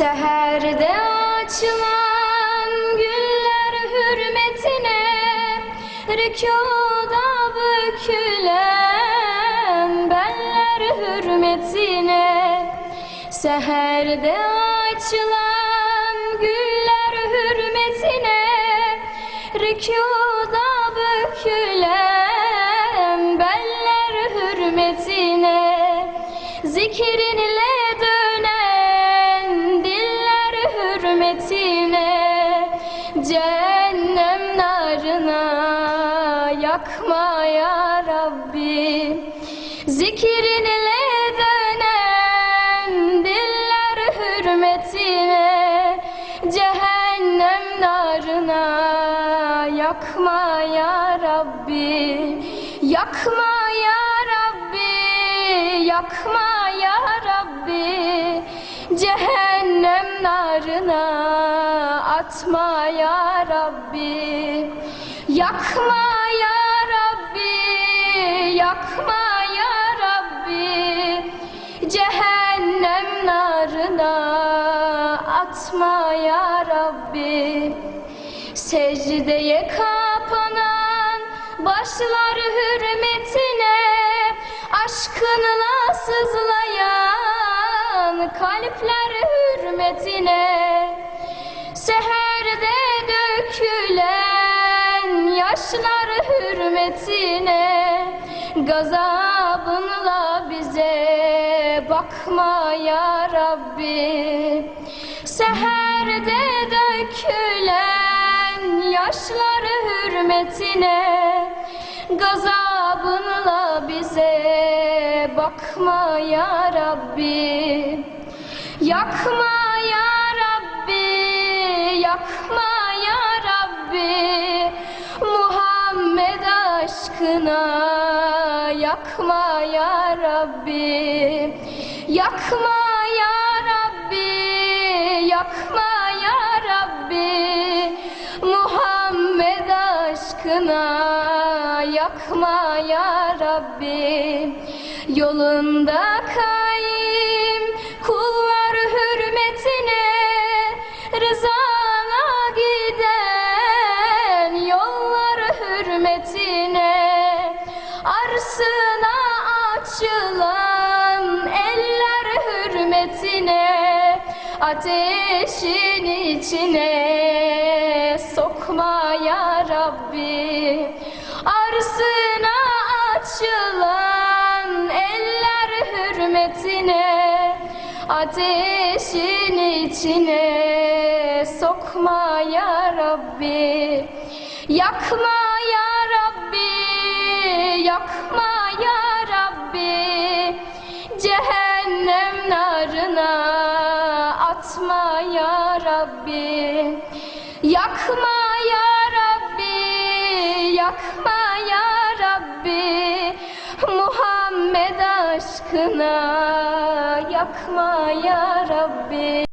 Seherde açılan güller hürmetine Rükuda bükülen beller hürmetine. Seherde açılan güller hürmetine Rükuda bükülen beller hürmetine. Zikrinle hürmetine Cehennem narına yakma ya Rabbi. Zikrinle dönen diller hürmetine Cehennem narına yakma ya Rabbi. Yakma ya Rabbi Yakma ya Rabbi. Cehennem atma ya Rabbi Yakma ya Rabbi Yakma ya Rabbi. Cehennem narına atma ya Rabbi. Secdeye kapanan başlar hürmetine Aşkınla sızlayan kalpler hürmetine. Seherde yaşlar hürmetine Gazabınla bize bakma ya Rabbi. Seherde dökülen yaşlar hürmetine Gazabınla bize bakma ya Rabbi. Yakma aşkına Yakma ya Rabbi. Yakma ya Rabbi Yakma ya Rabbi. Muhammed aşkına yakma ya Rabbi. Yolunda kayım kullar hürmetine Rızana Arsına açılan eller hürmetine Ateşin içine sokma ya Rabbi. Arsına açılan eller hürmetine Ateşin içine sokma ya Rabbi. Yakma ya Yakma ya Rabbi Cehennem narına atma ya Rabbi. Yakma ya Rabbi Yakma ya Rabbi. Muhammed aşkına yakma ya Rabbi